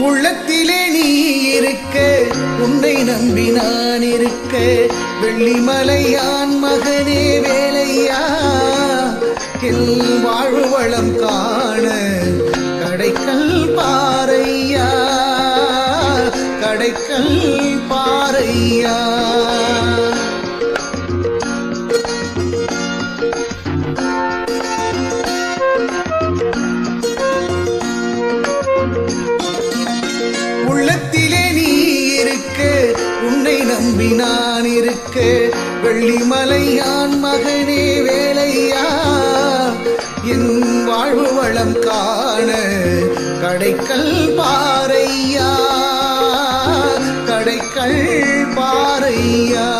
உள்ளத்திலே நீ இருக்க உன்னை நம்பி நான் இருக்க. வெள்ளிமலையான் மகனே வேலையா? எல் வாழ்வளம் காண கடைக்கல் பாறையா? கடைக்கல் பாறையா? உன்னை நம்பி நான் இருக்க. வெள்ளிமலையான் மகனே வேலையா? என் வாழ்வு வளம் காண கடைக்கல் பாறையா? கடைக்கல் பாறையா?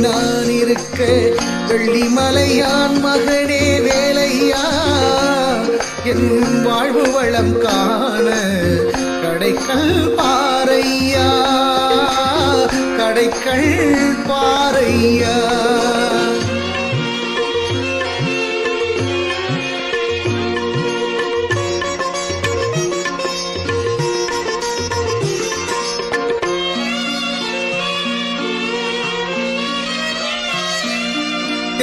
நான் இருக்க வெள்ளிமலையான் மகனே வேலையா? என் வாழ்வு வளம் காண கடைக்கள் பாறையா? கடைக்கள் பாறையா?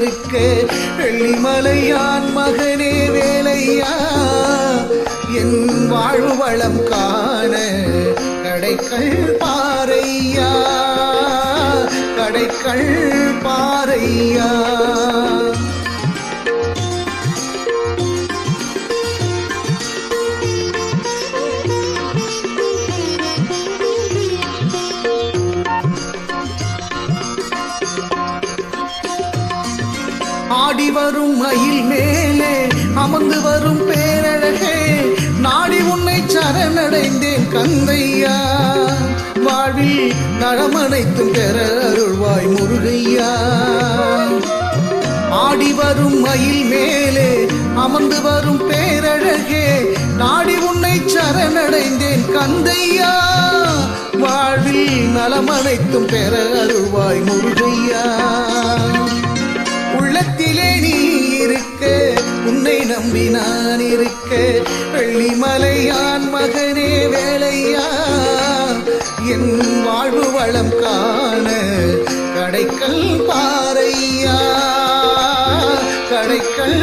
இருக்க. வெள்ளிமலையான் மகனே வேலையா? என் வாழ்வு வளம் காண கடைக்கள் பாறையா? கடைக்கள் பாறையா? வரும் மயில் மேலே அமர்ந்து வரும் பேரழகே. நாடி உன்னை சரணடைந்தேன் கந்தையா. வாழ்வில் நலமனைத்தும் பெற அருள்வாய் முருகையா. ஆடி வரும் மயில் மேலே அமர்ந்து வரும் பேரழகே. நாடி உன்னை சரணடைந்தேன் கந்தையா. வாழ்வில் நலமனைத்தும் பெற அருள்வாய் முருகையா. உள்ளத்திலே நீ இருக்க உன்னை நம்பி நான் இருக்க. வெள்ளிமலையான் மகனே வேலையா? என் வாழ்வு வளம் காண கடைக்கல் பாறையா? கடைக்கல்